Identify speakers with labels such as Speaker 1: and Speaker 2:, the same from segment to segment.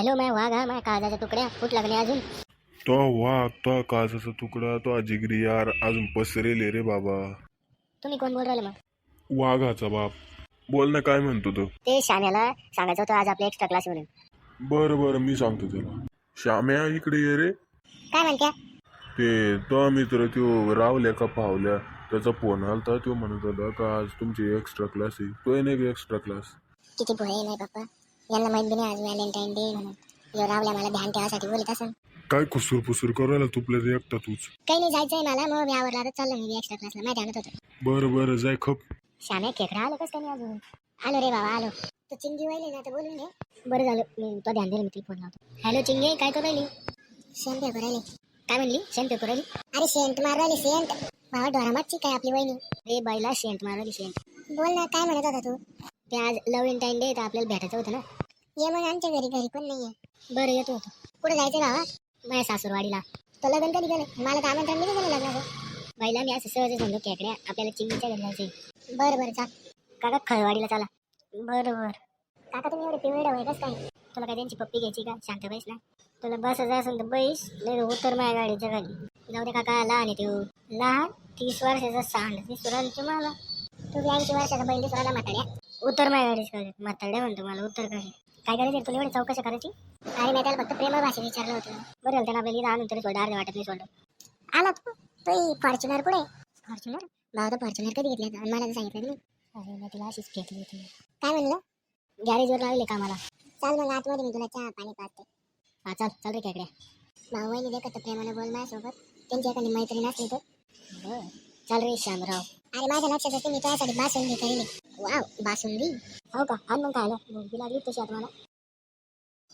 Speaker 1: Hello माय वाघ हा माय काळजाच्या तुकड्या फूट लागले अजून
Speaker 2: तो वाघ तो काचाचा तुकडा तो जिगरी यार अजून पसरेले रे बाबा।
Speaker 1: तुम्ही कोण बोल राहिले मग
Speaker 2: वाघाचा बाप। बोल ना काय म्हणतो तो?
Speaker 1: ते शाण्याला सांगायचं होतं आज आपल्या एक्स्ट्रा क्लास म्हणून।
Speaker 2: बरं बरं मी सांगतो त्याला। श्याम्या इकडे ये रे।
Speaker 1: काय म्हणत्या?
Speaker 2: ते तो मित्र त्यो रावल्या का पावल्या त्याचा फोन आलता तो म्हणत होता का आज तुमची एक्स्ट्रा क्लास आहे? तो नाही का एक्स्ट्रा क्लास
Speaker 1: किती भोळे नाही पप्पा यांना माहीत बी नाही आज व्हॅलेंटाईन डे म्हणून. यो रावल्या मला ध्यान ठेवासाठी बोलत असं
Speaker 2: काय कुसूर पुसूर करायला तुपल्या रे एकटा तूच?
Speaker 1: काही नाही जायचंय मला. मग मी आवरला तर चाललं मी एक्स्ट्रा क्लासला माहिती आणत होतं.
Speaker 2: बरं बरं जाय खप.
Speaker 1: श्याम्या खेकडा आलो कस काय नाही अजून? आलो रे बाबा आलो. तू चिंगी वहिली ना तर बोलून घे. बरं झालं मी तो ध्यान दिलं मी तिला फोन लावतो. हॅलो चिंगी काय करू राहिली? शेण पेपर राहिली. काय म्हणली? शेण पेपर राहिली? अरे शेंट मार राहिली शेंट बाबा डोरामागची काय आपली वहिनी? रे बाईला शेंट मार राहिली शेंट बोल ना काय म्हणत होता तू? ते आज लव्हलेंटाईन डे तर आपल्याला भेटायचं होतं ना. ये मग आमच्या घरी घरी पण नाहीये. बरं येतो होतो कुठे जायचं बाबा माझ्या सासूरवाडीला. तो लग्न कधी गेलं मला तर आमंत्रण नाही दिलं लग्नाचं. बाईला मी असं सहज म्हणलो खेकड्या आपल्याला चिंगीच्या घरी जायचंय बरं बरं चाल. काका खळवाडीला चला. बरं बरं काका तुम्ही एवढे पिवळे आहे कसं काय? तुला काय त्यांची पप्पी घ्यायची का? शांत बैस ना. तुला बसायचं असेल तर बैस नाही तर उतर माझ्या गाडीच्या खाली जाऊ दे काका लहान आहे तो. लहान तीस वर्षाचा सांड. तीस वर्षांची मला तू ऐंशी वर्षाचा बैल दिसला म्हाताड्या उतर माझ्या गाडीच खाली म्हातारडे म्हणतो मला उतर खाली काय करायचं तुला? एवढी चौकशी करायची? अरे मी त्याला फक्त प्रेम भाषेत विचारलं होतं. बरं झालं त्याला पहिली इथं आणून तरी सोडा अर्ध्या वाटत नाही सोडलं. आला तू. तू फॉर्च्युनर पुढे फॉर्च्युनर? भाऊ तर फॉर्च्युनर कधी घेतले आणि मला सांगितलं नाही. अरे मी तिला अशीच घेतली होती. काय म्हणलं? गॅरेजवर लावले कामाला चाल मग आतमध्ये मी तुला चहा पाणी पाहते हा चाल चाल रे खेकड्या भाऊ वहिनी देखत तर प्रेमाने बोल माझ्यासोबत. त्यांच्या एखादी मैत्रीण असली तर? बरं. चाल रे श्यामराव. अरे माझ्या लक्षात असते मी तुझ्यासाठी बासुंदी करेली वाव बासुंदी? हो का? हा मग काय आलं? भूक लागली तशी आता मला.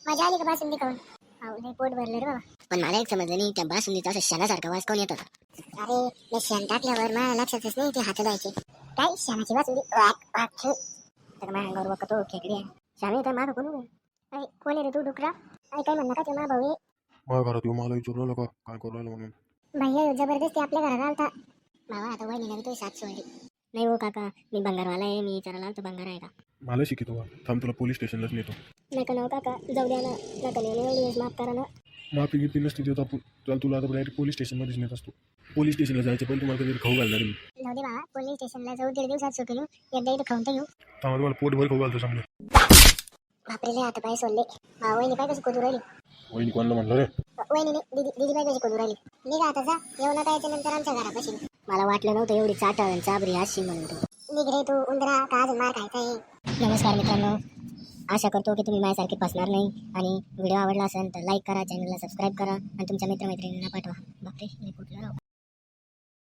Speaker 1: मजा आली का बासुंदी खाऊन हो नाही पोट भरलं रे बाबा. पण मला एक समजलं नाही त्या बासुंदीचा असं शनासारखा वास कोण येत? होता अरे मी शेण टाकल्यावर मला लक्षातच नाही ते हात द्यायचे काय? शेणाची बासुंदी? वाक वाक छु. तर माझ्या अंगावर बघतो खेकडी आहे. तर मागं कोण उभं? अरे कोण आहे रे तू डुकरा? अरे काय म्हणणार का ते मा भाऊ?
Speaker 2: माझ्या घरात येऊ मला विचारलं का? काय करू राहिलं म्हणून?
Speaker 1: भैया जबरदस्ती आपल्या घरात आलता. बाबा आता वहिनीला तो साथ सोडली. नाही हो काका मी बंगारवाला आहे मी विचारायला आलतो बंगार आहे का?
Speaker 2: मला शिकितो थांब तुला पोलीस स्टेशनलाच नेतो.
Speaker 1: नका नाव काका जाऊ द्या ना. नका एवढी वेळेस माफ करा ना.
Speaker 2: माफी घेतली नसती देत आपण. चल तुला आता डायरेक्ट पोलीस स्टेशनमध्येच नेत असतो. पोलीस स्टेशनला जायचं पण तुम्हाला कधी खाऊ घालणार मी.
Speaker 1: जाऊ दे बाबा पोलीस स्टेशनला जाऊ दीड दिवसात सुटलो एकदा इथं खाऊन तर येऊ.
Speaker 2: थांबा तुम्हाला पोटभर खाऊ घालतो चांगलं.
Speaker 1: बापरे लय आता पाय सोडले. हा वहिनी पाय कशी कोदू राहिली?
Speaker 2: वहिनी कोणाला म्हणलं रे?
Speaker 1: वहिनी नाही, दीदी दीदी पाय कशी कोदू राहिली? निघा आता जा. येऊ नका याच्या नंतर आमच्या घरापाशी. मला वाटलं नव्हतं एवढी चाटळ आणि चाबरी अशी म्हणून तू. निघरे तू उंदरा का अजून मार खायचा आहे नमस्कार मित्रांनो. आशा करतो की तुम्ही माझ्यासारखे फसणार नाही आणि व्हिडिओ आवडला असेल तर लाईक करा चॅनलला सबस्क्राईब करा आणि तुमच्या मित्रमैत्रिणींना पाठवा. बापरे